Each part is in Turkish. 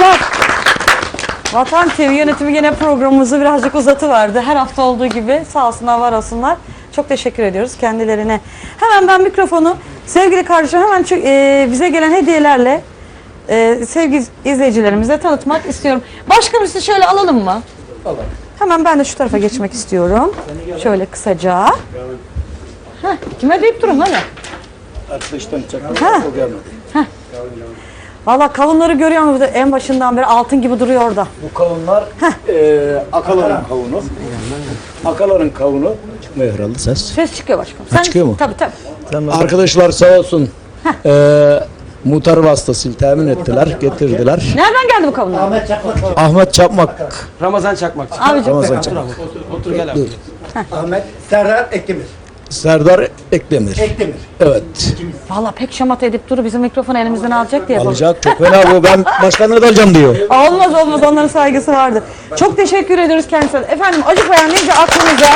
Alkışlar. Vatan TV yönetimi gene programımızı birazcık uzatıverdi. Her hafta olduğu gibi sağ olsunlar var olsunlar. Çok teşekkür ediyoruz kendilerine. Hemen ben mikrofonu sevgili kardeşim hemen e, bize gelen hediyelerle e, sevgili izleyicilerimize tanıtmak istiyorum. Başka birisi şöyle alalım mı? Alalım. Hemen ben de şu tarafa geçmek istiyorum. Şöyle kısaca. Heh, kime deyip durun lan? Arkadaştan o gelmedi. Valla kavunları görüyor musun? En başından beri altın gibi duruyor orada. Bu kavunlar e, akaların kavunu. Akaların kavunu. Çıkmıyor herhalde ses. Ses çıkıyor başkanım. Sen, çıkıyor mu? Tabii tabii. Arkadaşlar sağ olsun. E, muhtar vasıtasıyla temin ettiler, getirdiler. Nereden geldi bu kavunlar? Ahmet Çapmak. Ramazan Çakmak. Abicim. Ramazan Çapmak. Otur gel abi. Ahmet Serdar Ekdemir. Serdar Ekdemir. Ekdemir. Evet. Valla pek şamata edip duru bizim mikrofonu elimizden alacak diye. Alacak. Çok fena bu. Ben başkanlığı da alacağım diyor. Olmaz olmaz onların saygısı vardı. Çok teşekkür ediyoruz kendisine. Efendim acı bayan neyse aklınıza.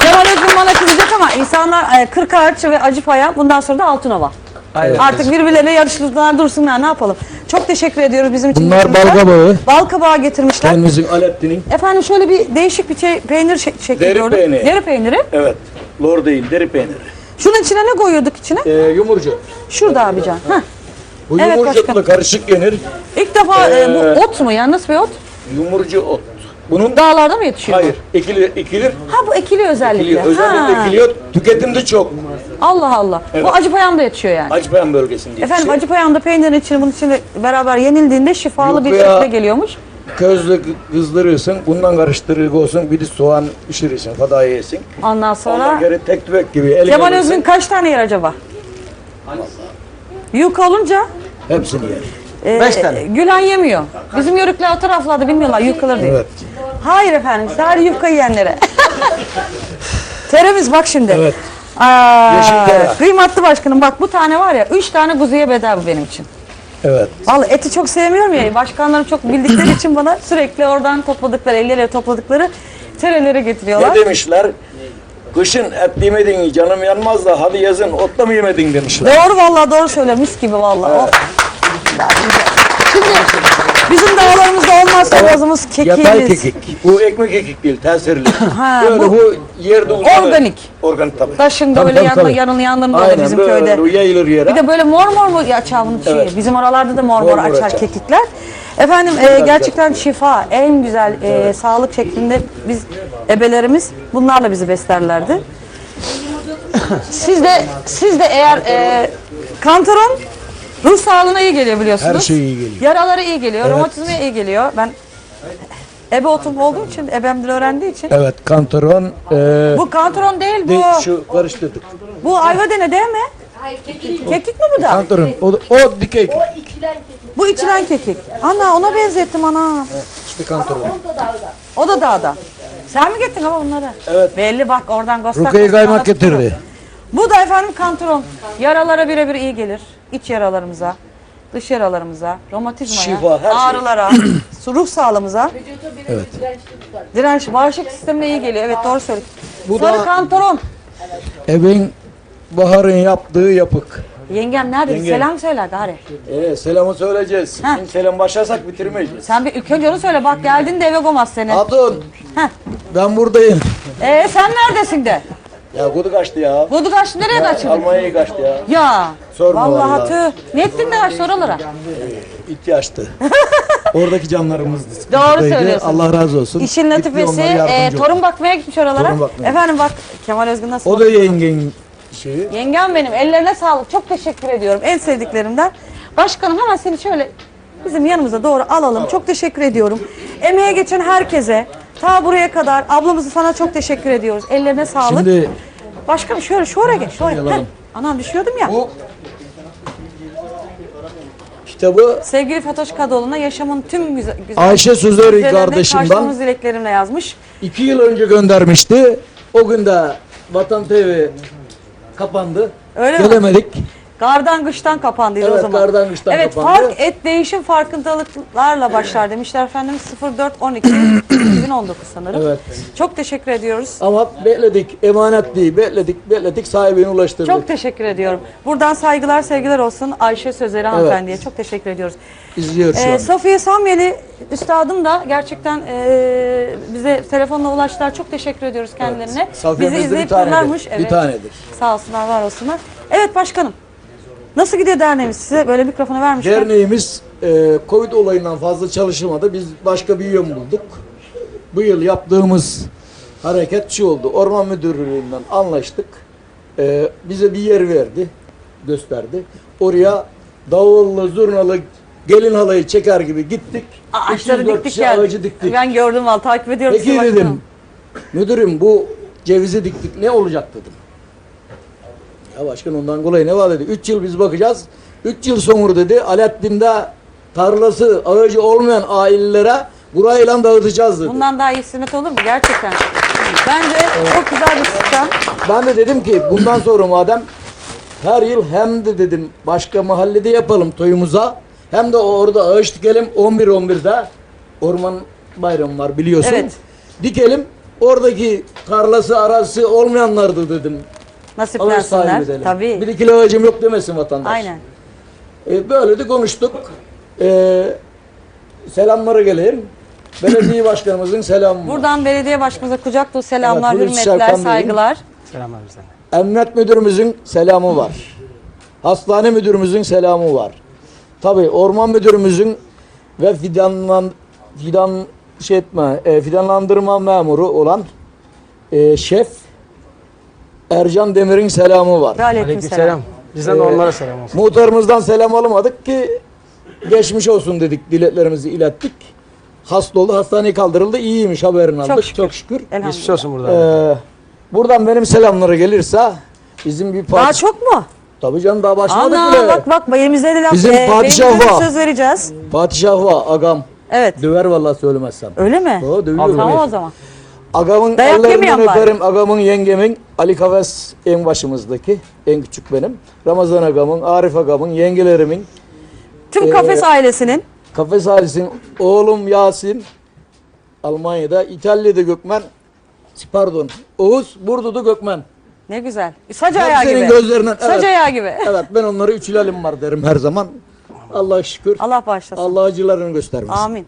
Kemal Özgün bana kızacak ama insanlar e, 40 ağaç ve acı paya bundan sonra da Altınova. Aynen. Artık birbirlerine yarışırlar dursunlar ne yapalım. Çok teşekkür ediyoruz bizim için. Bunlar getirmişler. bal kabağı. Bal kabağı getirmişler. Kendimizin Aleptin'in. Efendim şöyle bir değişik bir şey, peynir şek- şekli Deri gördüm. peyniri. Deri peyniri. Evet. Lor değil, deri peyniri. Şunun içine ne koyuyorduk içine? E, yumurcu. Şurada abican. Heh. Bu Evet, yumurcu başkanım. da karışık yenir. İlk defa e, Ee, bu ot mu yani nasıl bir ot? Yumurcu ot. Bunun Dağlarda mı yetişiyor? hayır, ekilir, ekilir. Ha bu ekili özellikle. Ekiliyor. Özellikle Ha. ekiliyor. Tüketimde çok. Allah Allah. Bu Acıpayam'da yetişiyor yani. Acıpayam bölgesinde. Efendim yetişiyor. Acıpayam'da peynirin içine bunun içine beraber yenildiğinde şifalı Yok bir ya. şekilde geliyormuş. Közle kı- kızdırıyorsun. Bundan karıştırır olsun. Bir de soğan pişirirsin. Fadaya yesin. Ondan Ondan sonra geri tek tübek gibi eline verirsin, Özgün kaç tane yer acaba? Yük olunca Hepsini yer. e, Beş tane. Gülhan yemiyor. Bizim yörükler o taraflarda bilmiyorlar yufkaları diye. Evet. Hayır efendim sadece yufka yiyenlere. Teremiz bak şimdi. Evet. Aa, Yeşil tere. kıymetli başkanım bak bu tane var ya üç tane kuzuya bu benim için. Evet. Vallahi eti çok sevmiyorum ya. Başkanlarım çok bildikleri için bana sürekli oradan topladıkları, elleriyle topladıkları tereleri getiriyorlar. Ne demişler? Kışın et yemedin canım yanmaz da hadi yazın otla mı yemedin demişler. Doğru vallahi doğru söyle mis gibi vallahi. Oh. Şimdi bizim dağlarımızda olmazsa gazımız Yatay kekiğimiz. kekik. Bu ekmek kekik değil, tesirli. Ha, Böyle bu bu, yerde uzanır. organik. Organik tabii. Taşında Tabii, böyle tabii. yanın yanlarında Aynen bizim böyle köyde. yayılır yere. Bir de böyle mor mor mu açar bunun şeyi? Evet. Bizim oralarda da mor mor, Mor mor açar, açar. kekikler. Efendim e, gerçekten şifa, en güzel e, sağlık şeklinde biz ebelerimiz bunlarla bizi beslerlerdi. siz de siz de eğer e, kantaron ruh sağlığına iyi geliyor biliyorsunuz. Her şey iyi geliyor. Yaralara iyi geliyor, romatizmaya iyi geliyor. Ben ebe otum olduğum için, ebemdir öğrendiği için. Evet, kantaron. E, Bu kantaron değil bu. de, şu karıştırdık. Bu ayvadene değil mi? Kekik mi bu da? Kantaron. O, o dikey. Bu içilen kekik. Ana ona benzettim ana. İşte kantaron. O da dağda. Sen mi getirdin ama bunları? Evet. Belli bak oradan gostak. Rukiye kaymak getirdi. Bu da efendim kantaron. Yaralara birebir iyi gelir. İç yaralarımıza, dış yaralarımıza, romatizmaya, Şifa, her şey. ağrılara, ruh sağlığımıza. Evet. Direnç, bağışıklık sistemine iyi geliyor. Evet doğru söyledin. Bu Sarı da- kantaron. Evin Bahar'ın yaptığı yapık. Yengem nerede? Yenge. Selam söyle gari. Ee, selamı söyleyeceğiz. Şimdi selam başlarsak bitirmeyeceğiz. Sen bir ilk önce onu söyle. Bak geldin de eve gomaz seni. Hatun, Heh. ben buradayım. Ee, sen neredesin de? Ya kudu kaçtı ya. Budu kaçtı nereye kaçırdın? Almanya'ya kaçtı ya. Ya. Sorma vallahi. vallahi. tüh. Ne ettin de kaçtı oralara? İhtiyaçtı. Oradaki canlarımızdı. Doğru söylüyorsun. Allah razı olsun. İşin Gitti latifesi yardımcı e, oldu. torun bakmaya gitmiş oralara. Torun bakmaya. Efendim bak Kemal Özgün nasıl? O da yengenin şeyi. Yengem benim ellerine sağlık. Çok teşekkür ediyorum. En sevdiklerimden. Başkanım hemen seni şöyle bizim yanımıza doğru alalım. Çok teşekkür ediyorum. Emeğe geçen herkese ta buraya kadar ablamızı sana çok teşekkür ediyoruz. Ellerine sağlık. Şimdi Başkanım şöyle şu oraya geç. Şu oraya. Yalalım. Heh. Anam düşüyordum ya. bu kitabı Sevgili Fatoş Kadıoğlu'na yaşamın tüm güzel, güzel Ayşe Suzeri güzellerine kardeşimden karşılığımız dileklerimle yazmış. iki yıl önce göndermişti. O gün de Vatan TV kapandı. Öyle mi? Gelemedik. Gardan kıştan kapandıydı o Evet, zaman. gardan kıştan evet, kapandı. fark et değişim farkındalıklarla başlar demişler efendim 0412 2019 sanırım. Evet. Çok teşekkür ediyoruz. Ama bekledik, emanet değil, bekledik, bekledik, sahibine ulaştırdık. Çok teşekkür ediyorum. Buradan saygılar sevgiler olsun Ayşe Sözleri hanımefendiye. Çok teşekkür ediyoruz. İzliyor şu Ee, an. Safiye Samyeli üstadım da gerçekten ee, bize telefonla ulaştılar. Çok teşekkür ediyoruz kendilerine. Safiye Bizi bizde bir izleyip tanedir. dururlarmış. Bir Evet. tanedir. Sağ olsunlar, var olsunlar. Evet başkanım. Nasıl gidiyor derneğimiz? Size böyle mikrofonu vermişler. Derneğimiz e, Covid olayından fazla çalışmadı. Biz başka bir yön bulduk. Bu yıl yaptığımız hareket şu oldu. Orman Müdürlüğü'nden anlaştık. E, bize bir yer verdi, gösterdi. Oraya davullu, zurnalı, gelin halayı çeker gibi gittik. Ağaçları 304 diktik geldik. ağacı diktik. Ben gördüm valla takip ediyorum Peki dedim, müdürüm bu cevizi diktik ne olacak dedim. Ya başkan ondan kolay ne var dedi. 3 yıl biz bakacağız. 3 yıl sonra dedi Alaaddin'de tarlası ağacı olmayan ailelere burayla dağıtacağız dedi. Bundan daha iyi hizmet olur mu? Gerçekten. Bence çok güzel bir sistem. Ben de dedim ki bundan sonra madem her yıl hem de dedim başka mahallede yapalım toyumuza hem de orada ağaç dikelim 11-11'de orman bayramı var biliyorsun. Evet. Dikelim oradaki tarlası arası olmayanlardı dedim. Nasiplensinler. Tabii. Bir kilo ağacım yok demesin vatandaş. Aynen. E, böyle de konuştuk. E, selamlara geleyim. Belediye başkanımızın selamı var. Buradan belediye başkanımıza kucak dolu selamlar, Evet, Hulusi hürmetler, Serkan Bey'in- saygılar. Selamlar bizden. Emniyet müdürümüzün selamı var. Hastane müdürümüzün selamı var. Tabii orman müdürümüzün ve fidanlan fidan şey etme, e, fidanlandırma memuru olan e, şef Ercan Demir'in selamı var. Ve aleyküm, Aleyküm selam. selam. Bizden de onlara selam olsun. Muhtarımızdan selam alamadık ki geçmiş olsun dedik, dileklerimizi ilettik. Hasta oldu, hastaneye kaldırıldı, iyiymiş haberini aldık. şükür. Çok şükür. Elhamdülillah. Geçmiş olsun burada. Ee, buradan benim selamlara gelirse bizim bir Daha parti... çok mu? Tabii canım daha başlamadık Ana bile. bak bak elimizde de laf. Bizim Ee, padişah de var. söz vereceğiz. Padişah var agam. Evet. Döver vallahi söylemezsem. Öyle mi? O dövüyor. Tamam o zaman. Agamın Dayak ellerinden bari. öperim. Agamın yengemin Ali Kafes en başımızdaki. En küçük benim. Ramazan agamın, Arif agamın, yengelerimin. Tüm Ee, kafes ailesinin Kafes ailesinin oğlum Yasin Almanya'da, İtalya'da Gökmen. Pardon. Oğuz, Burdur'da Gökmen. ne güzel. Saç ayağı gibi. gözlerinden. Saç Evet. ayağı gibi. Evet ben onlara üç hilalim var derim her zaman. Allah'a şükür. Allah bağışlasın. Allah acılarını göstermesin. Amin.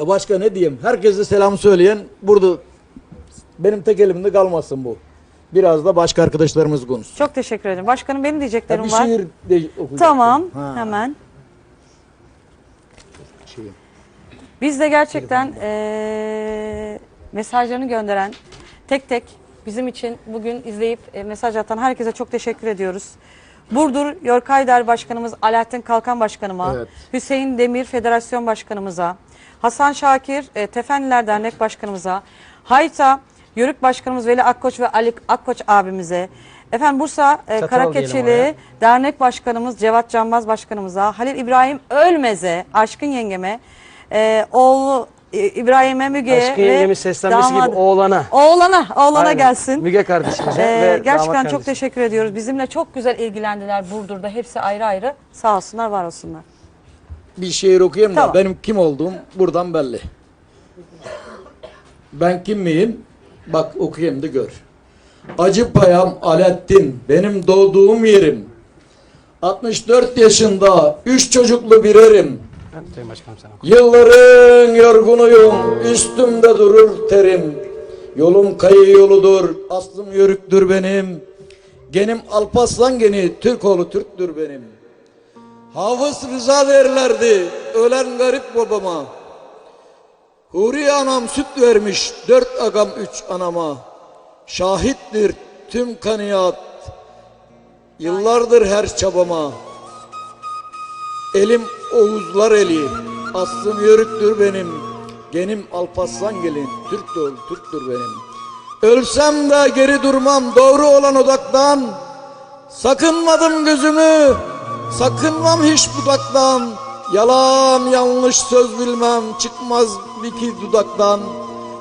E başka ne diyeyim? Herkese selam söyleyen burada benim tek elimde kalmasın bu. Biraz da başka arkadaşlarımız konuşsun. Çok teşekkür ederim. Başkanım benim diyeceklerim bir var. şiir de okuyacaktım. Tamam. Ha, Hemen. şey. Biz de gerçekten eee, mesajlarını gönderen tek tek bizim için bugün izleyip e, mesaj atan herkese çok teşekkür ediyoruz. Burdur Yorkayder Başkanımız Alaaddin Kalkan Başkanıma, Evet. Hüseyin Demir Federasyon Başkanımıza, Hasan Şakir e, Tefenliler Dernek Başkanımıza, Hayta Yörük Başkanımız Veli Akkoç ve Ali Akkoç abimize, efendim Bursa e, Karakeçili. Dernek Başkanımız Cevat Canbaz Başkanımıza, Halil İbrahim Ölmez'e, Aşkın Yengeme, e, oğlu İbrahim'e Müge'ye Aşkın ve yengemin seslenmesi gibi damadı- oğlana. Oğlana, oğlana Aynen. gelsin. Müge kardeşimize Ee, ve damat gerçekten çok kardeşimize. teşekkür ediyoruz. Bizimle çok güzel ilgilendiler Burdur'da. Hepsi ayrı ayrı. Sağ olsunlar, var olsunlar. Bir şiir okuyayım da Tamam. benim kim olduğum buradan belli. Ben kim miyim? Bak okuyayım da gör. Acı payam Alaaddin benim doğduğum yerim. 64 yaşında üç çocuklu birerim. Ha, Sayın Başkanım oku. Yılların yorgunuyum, üstümde durur terim. Yolum kayı yoludur, aslım yörüktür benim. Genim Alpaslan geni, Türk oğlu Türktür benim. Hafız Rıza derlerdi, ölen garip babama. Huri anam süt vermiş, dört agam üç anama. Şahittir tüm kaniyat, yıllardır her çabama. Elim Oğuzlar eli, aslım yörüktür benim. Genim Alpaslan gelin, Türk ol, Türktür benim. Ölsem de geri durmam doğru olan odaktan. Sakınmadım gözümü, sakınmam hiç budaktan. Yalan yanlış söz bilmem, çıkmaz iki dudaktan.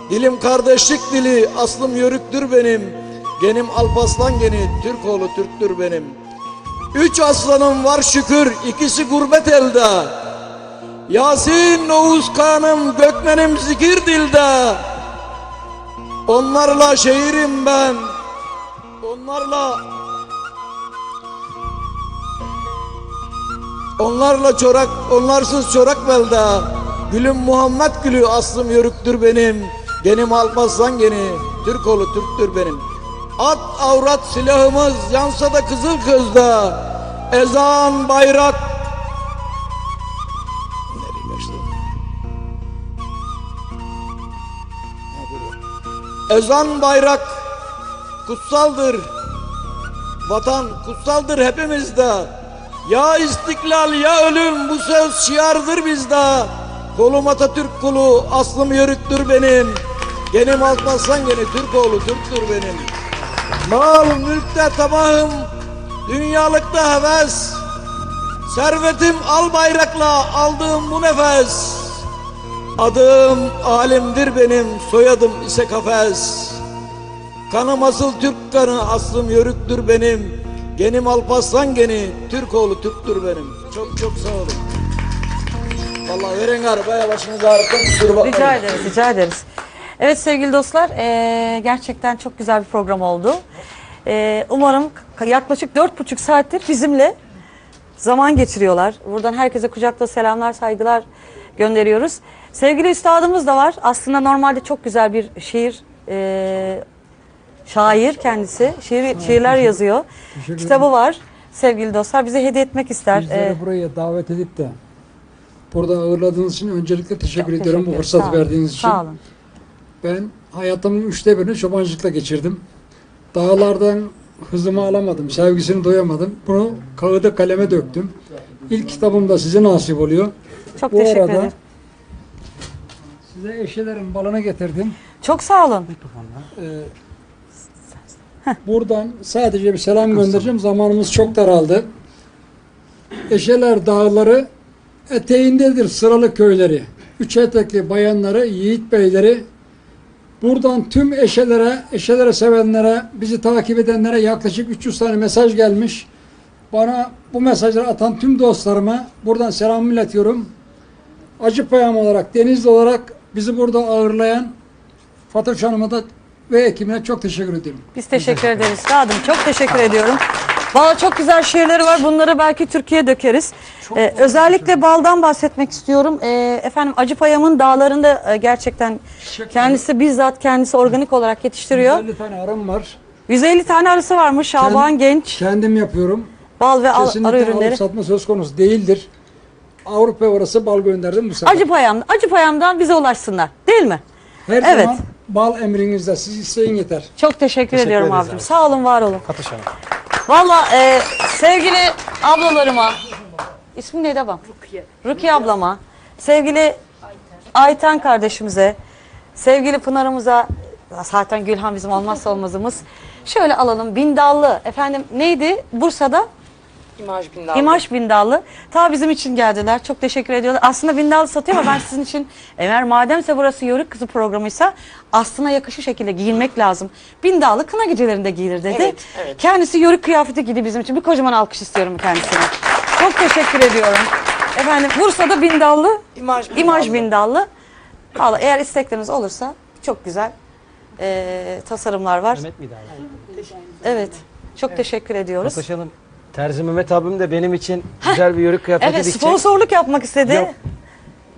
Dilim kardeşlik dili, aslım yörüktür benim. Genim Alpaslan geni, Türk oğlu Türktür benim. Üç aslanım var şükür, ikisi gurbet elde. Yasin Oğuz Kanım Gökmenim zikir dilde. Onlarla şehirim ben. Onlarla Onlarla çorak, onlarsız çorak belde Gülüm Muhammed gülü aslım yörüktür benim. Genim Alparslan geni Türk oğlu Türktür benim At avrat silahımız yansa da kızıl közde Ezan bayrak. Ezan bayrak kutsaldır. Vatan kutsaldır hepimizde. Ya istiklal ya ölüm bu söz şiardır bizde. Kolum Atatürk kulu aslım yörüktür benim. Genim Alparslan geni Türk oğlu Türktür benim Mal mülkte tamahım Dünyalıkta heves. Servetim al bayrakla aldığım bu nefes. Adım alimdir benim soyadım ise kafes. Kanım asıl Türk kanı aslım yörüktür benim. Genim Alparslan geni Türk oğlu Türktür benim. Çok çok sağ olun. Vallahi verin arabaya başınızı ağrıtın kusura bakmayın. Rica ederiz, rica ederiz. Evet sevgili dostlar, eee, gerçekten çok güzel bir program oldu. Eee, umarım yaklaşık dört buçuk saattir bizimle zaman geçiriyorlar. Buradan herkese kucakta selamlar, saygılar gönderiyoruz. Sevgili üstadımız da var. Aslında normalde çok güzel bir şiir, eee, şair kendisi. Şiir, şiirler yazıyor. Kitabı var. Sevgili dostlar bize hediye etmek ister. Bizleri Eee, buraya davet edip de burada ağırladığınız için öncelikle teşekkür ediyorum bu teşekkür- fırsatı sağ olun, verdiğiniz için. Sağ olun. Ben hayatımın üçte birini çobancılıkla geçirdim. Dağlardan hızımı alamadım, sevgisini doyamadım. Bunu kağıda kaleme döktüm. İlk kitabım da size nasip oluyor. Çok Bu teşekkür arada ederim. size eşelerin balını getirdim. Çok sağ olun. Buradan sadece bir selam göndereceğim. Zamanımız çok daraldı. Eşeler dağları eteğindedir sıralı köyleri. Üç etekli bayanları, yiğit beyleri. Buradan tüm eşelere, eşelere sevenlere, bizi takip edenlere yaklaşık 300 tane mesaj gelmiş. Bana bu mesajları atan tüm dostlarıma buradan selam iletiyorum. Acı payam olarak, Denizli olarak bizi burada ağırlayan Fatoş Hanım'a da ve ekibine çok teşekkür ediyorum. Biz teşekkür ederiz. Sadım çok teşekkür ediyorum. Valla çok güzel şiirleri var. Bunları belki Türkiye'ye dökeriz. Ee, özellikle baldan bahsetmek istiyorum. Ee, efendim Acıpayam'ın dağlarında e, gerçekten kendisi bizzat kendisi organik olarak yetiştiriyor. 50 tane arım var. 150 tane arısı varmış Şaban Kend- Genç. Kendim yapıyorum. Bal ve al- arı ürünleri. alıp satma söz konusu değildir. Avrupa orası bal gönderdim bu sefer. Acıpayam, Acıpayam'dan bize ulaşsınlar. Değil mi? Her Evet. zaman bal emrinizde. Siz isteyin yeter. Çok teşekkür, ediyorum ederiz abicim. abi. Sağ olun, var olun. Fatoş Hanım. Valla e, sevgili ablalarıma, ismi neydi ablam? Rukiye. Rukiye ablama, sevgili Ayten kardeşimize, sevgili Pınar'ımıza, zaten Gülhan bizim olmazsa olmazımız. Şöyle alalım, Bindallı, efendim neydi Bursa'da? İmaj Bindallı. İmaj Bindallı. Ta bizim için geldiler. Çok teşekkür ediyorlar. Aslında Bindallı satıyor ama ben sizin için eğer mademse burası Yörük Kızı programıysa aslına yakışır şekilde giyinmek lazım. Bindallı kına gecelerinde giyilir dedi. Evet, evet. Kendisi Yörük kıyafeti giydi bizim için. Bir kocaman alkış istiyorum kendisine. Çok teşekkür ediyorum. Efendim Bursa'da Bindallı, İmaj Bindallı. İmaj Bindallı. Vallahi eğer istekleriniz olursa çok güzel eee, tasarımlar var. Mehmet abi? Evet. Çok teşekkür ediyoruz. Hanım. Terzi Mehmet abim de benim için güzel bir yörük kıyafeti Evet dikecek. sponsorluk yapmak istedi. Yok.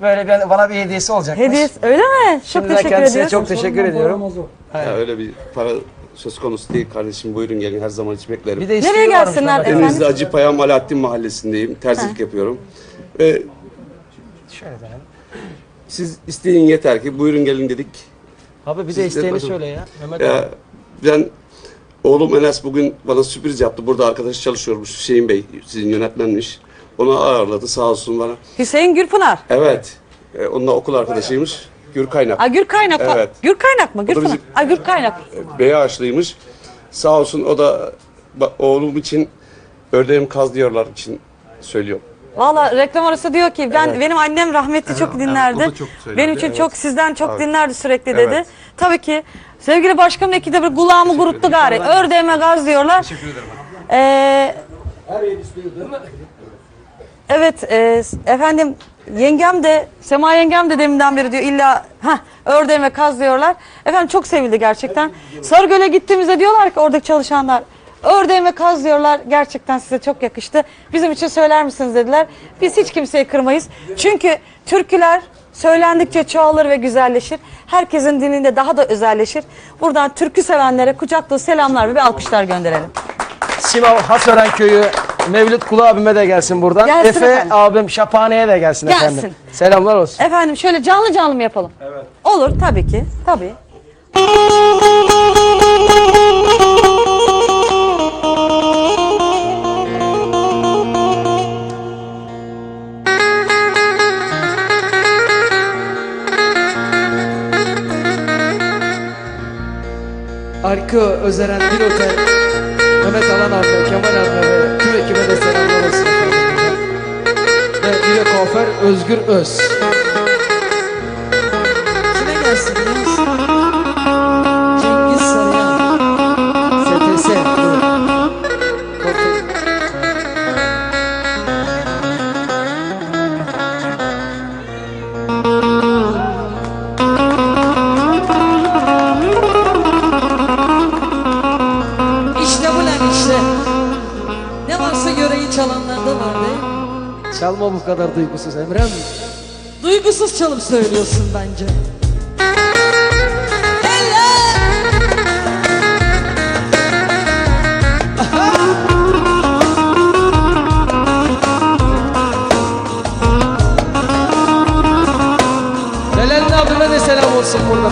Böyle bir, bana bir hediyesi olacakmış. Hediye öyle mi? Çok Şimdiden teşekkür kendisine ediyoruz. çok teşekkür ediyorum. Ya öyle bir para söz konusu değil kardeşim buyurun gelin her zaman için beklerim. Bir de Nereye gelsinler abi. Denizli Acıpayam Alaaddin Mahallesi'ndeyim. Terzilik yapıyorum. Ve Şöyle dönelim. siz isteyin yeter ki buyurun gelin dedik. Abi bir de Siz de isteğini bakın. söyle ya. Mehmet abi. Ya, ben oğlum Enes bugün bana sürpriz yaptı. Burada arkadaş çalışıyormuş Hüseyin Bey sizin yönetmenmiş. Onu ağırladı sağ olsun bana. Hüseyin Gürpınar. Evet. E, onunla okul arkadaşıymış. Gür Kaynak. Ay Gür Kaynak. mı? Evet. Gür Kaynak mı? Gürpınar. bizim- Ay Gür Kaynak. Bey ağaçlıymış. Sağ olsun o da ba- oğlum için ördeğim kaz diyorlar için söylüyor. Valla reklam arası diyor ki ben benim annem rahmetli çok dinlerdi. o da çok benim için evet. çok sizden çok Evet. dinlerdi sürekli dedi. Evet. Tabii ki sevgili başkanım ikide bir kulağımı kuruttu gari. Ördeğime gaz diyorlar. Teşekkür ederim. Ee, Evet e, efendim yengem de Sema yengem de deminden beri diyor illa ha ördeğin ve kaz diyorlar. Efendim çok sevildi gerçekten. Sarıgöl'e gittiğimizde diyorlar ki oradaki çalışanlar ördeğin ve kaz diyorlar. Gerçekten size çok yakıştı. Bizim için söyler misiniz dediler. Biz hiç kimseyi kırmayız. Çünkü türküler söylendikçe çoğalır ve güzelleşir. Herkesin dininde daha da özelleşir. Buradan türkü sevenlere kucak dolu selamlar ve alkışlar gönderelim. Simav Hasören köyü Mevlüt Kulu abime de gelsin buradan. Gelsin Efe efendim. abim Şaphane'ye de gelsin, Gelsin. efendim. Selamlar olsun. Efendim şöyle canlı canlı mı yapalım? Evet. Olur tabii ki. Tabii. Arka Özeren Bir Otel Mehmet Alan abi, Kemal abi ve tüm ekibe de selamlar olsun. Ve Dile Kuaför Özgür Öz. Çalma bu kadar duygusuz Emrem. Duygusuz çalıp söylüyorsun bence. Selam olsun buradan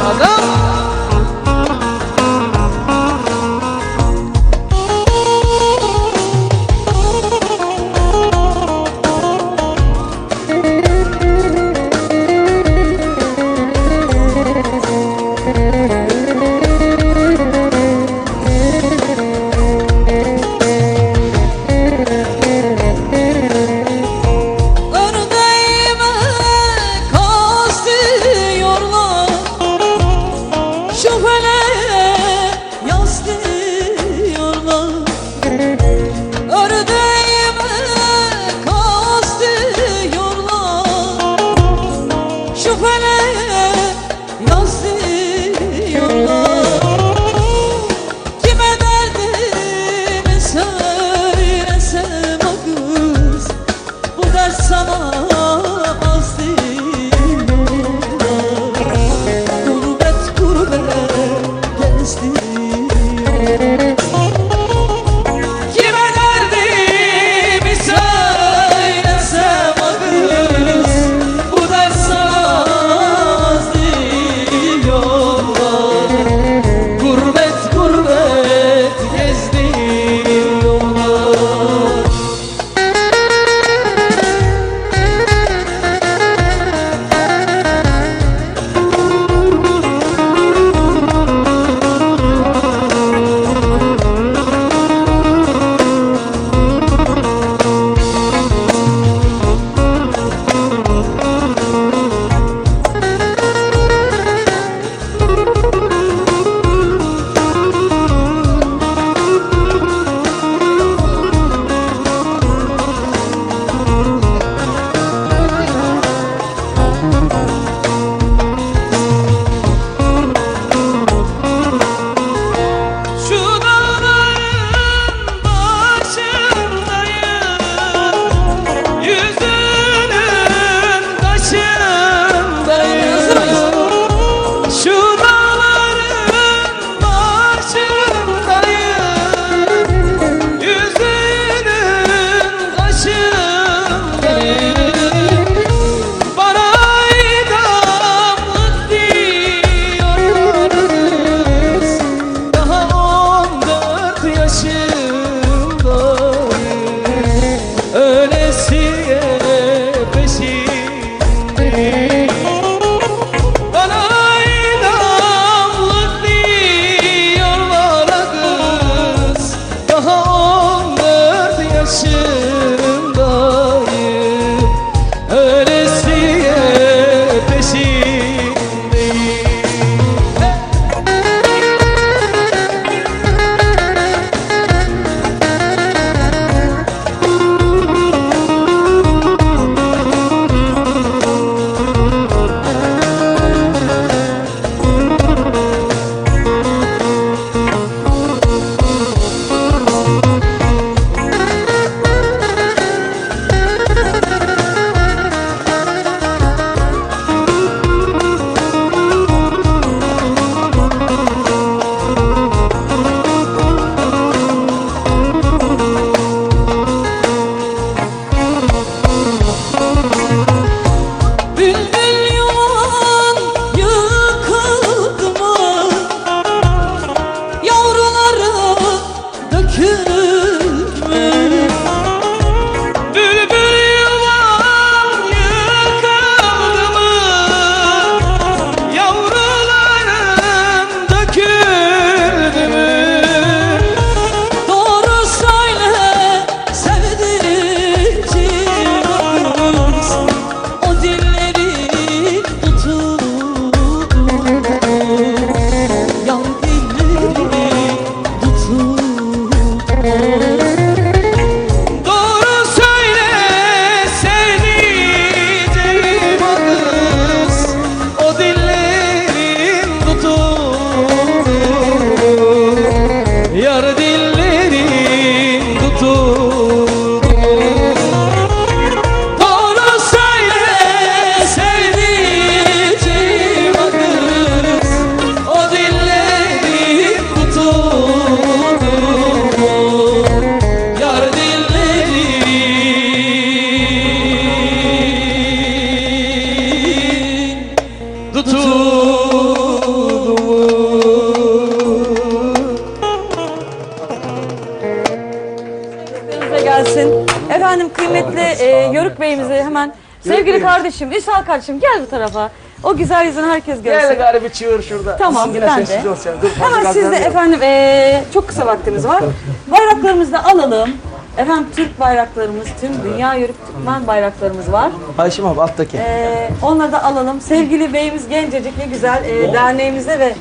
kardeşim, Üsal kardeşim gel bu tarafa. O güzel yüzünü herkes görsün. Gel gari bir çığır şurada. Tamam, yine ben de. sessiz olsun. Dur, fazla Hemen siz de efendim eee, çok kısa vaktimiz var. Bayraklarımızı da alalım. Efendim Türk bayraklarımız, tüm dünya yörük Türkmen bayraklarımız var. Ayşem abi alttaki. Eee, onları da alalım. Sevgili beyimiz gencecik ne güzel eee, derneğimize ve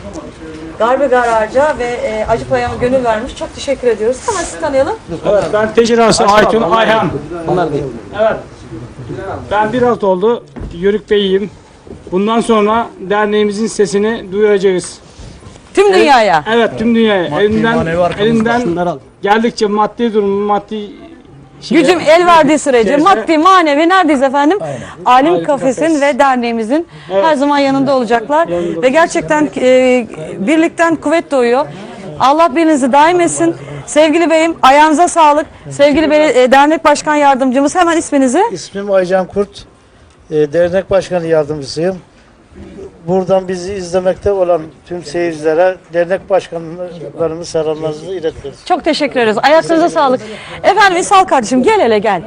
Darbe Garaj'a ve eee Acıpay'a gönül vermiş. Çok teşekkür ediyoruz. Hemen sizi tanıyalım. Evet, ben tecrübesi Aytun Ayhan. Onlar değil. Evet. Ben bir hafta oldu Yörük Bey'iyim. Bundan sonra derneğimizin sesini duyuracağız. Tüm dünyaya. Evet tüm dünyaya elinden, elinden geldikçe maddi durum, maddi şeye- Gücüm el verdiği sürece Teyze. maddi manevi neredeyiz efendim? Alim Kafes'in ve derneğimizin her zaman yanında olacaklar. Ve gerçekten e, birlikten kuvvet doğuyor. Allah birinizi daim etsin. Sevgili beyim ayağınıza sağlık. Sevgili bey, e, dernek başkan yardımcımız hemen isminizi. İsmim Aycan Kurt. Ee, Dernek Başkanı Yardımcısıyım. Buradan bizi izlemekte olan tüm seyircilere dernek başkanlarımız selamlarınızı iletiyoruz. Çok teşekkür ederiz. Ayaklarınıza sağlık. Efendim İsal kardeşim gel hele gel.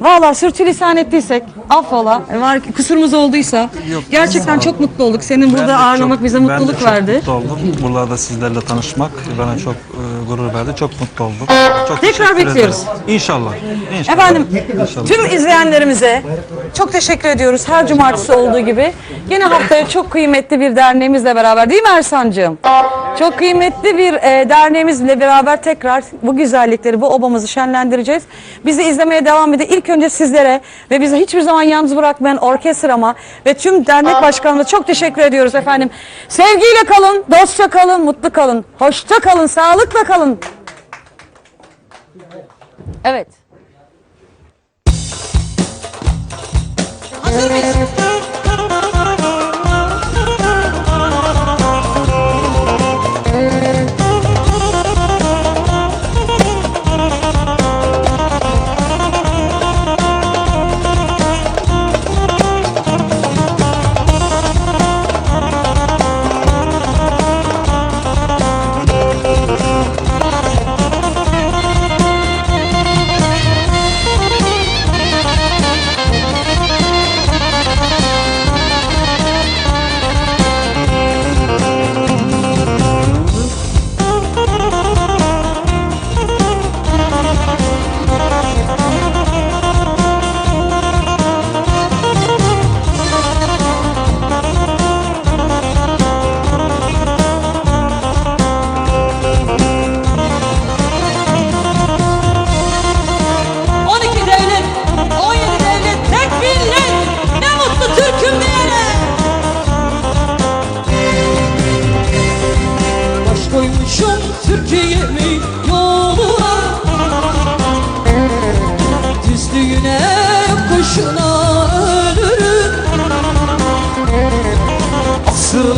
Valla sürçülisan ettiysek affola. Var ki kusurumuz olduysa. gerçekten çok mutlu olduk. Senin burada ağırlamak bize mutluluk ben de verdi. Çok mutlu oldum. Buralarda sizlerle tanışmak bana çok e, gurur verdi. Çok mutlu oldum. Çok Tekrar teşekkür bekliyoruz. İnşallah. İnşallah. Efendim İnşallah. tüm izleyenlerimize çok teşekkür ediyoruz. Her cumartesi olduğu gibi. Yine haftaya çok kıymetli bir derneğimizle beraber değil mi Ersancığım? Çok kıymetli bir e, derneğimizle beraber tekrar bu güzellikleri, bu obamızı şenlendireceğiz. Bizi izlemeye devam edin. İlk önce sizlere ve bizi hiçbir zaman yalnız bırakmayan orkestrama ve tüm dernek başkanımıza çok teşekkür ediyoruz efendim. Sevgiyle kalın, dostça kalın, mutlu kalın, hoşça kalın, sağlıkla kalın. Evet. Hazır mıyız?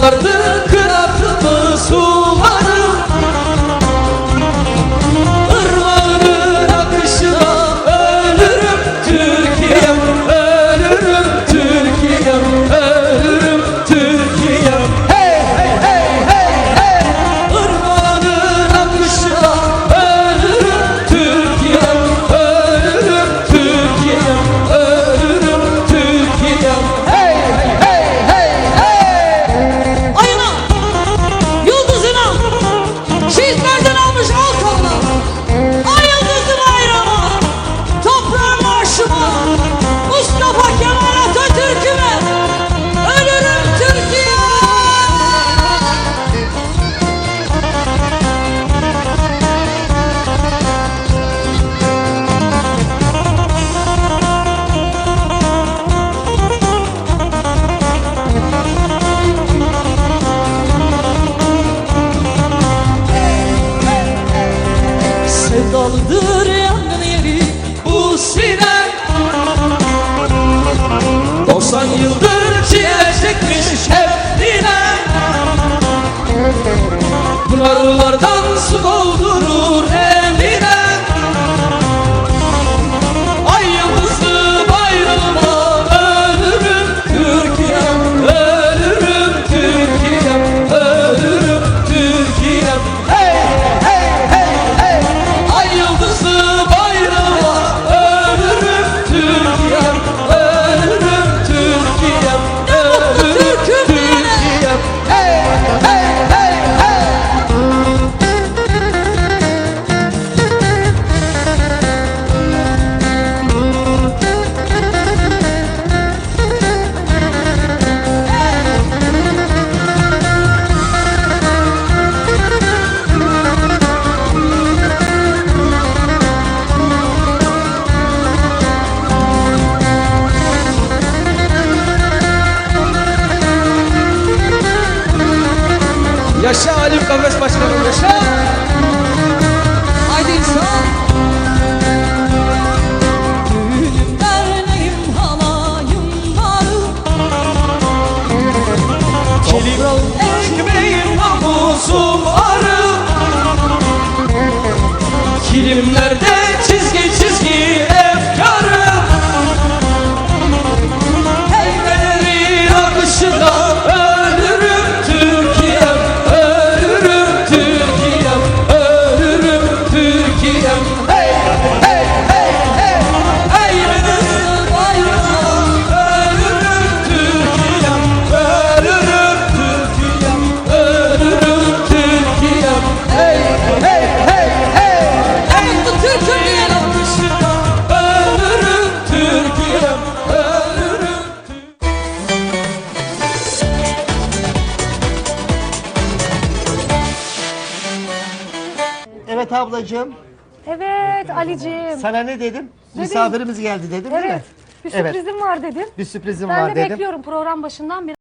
Asırlardır kırattığımı filmlerde Sana ne dedim? Misafirimiz geldi dedim değil mi? Evet. Bir Evet. sürprizim var dedim. Bir sürprizim Ben var de dedim. bekliyorum program başından beri.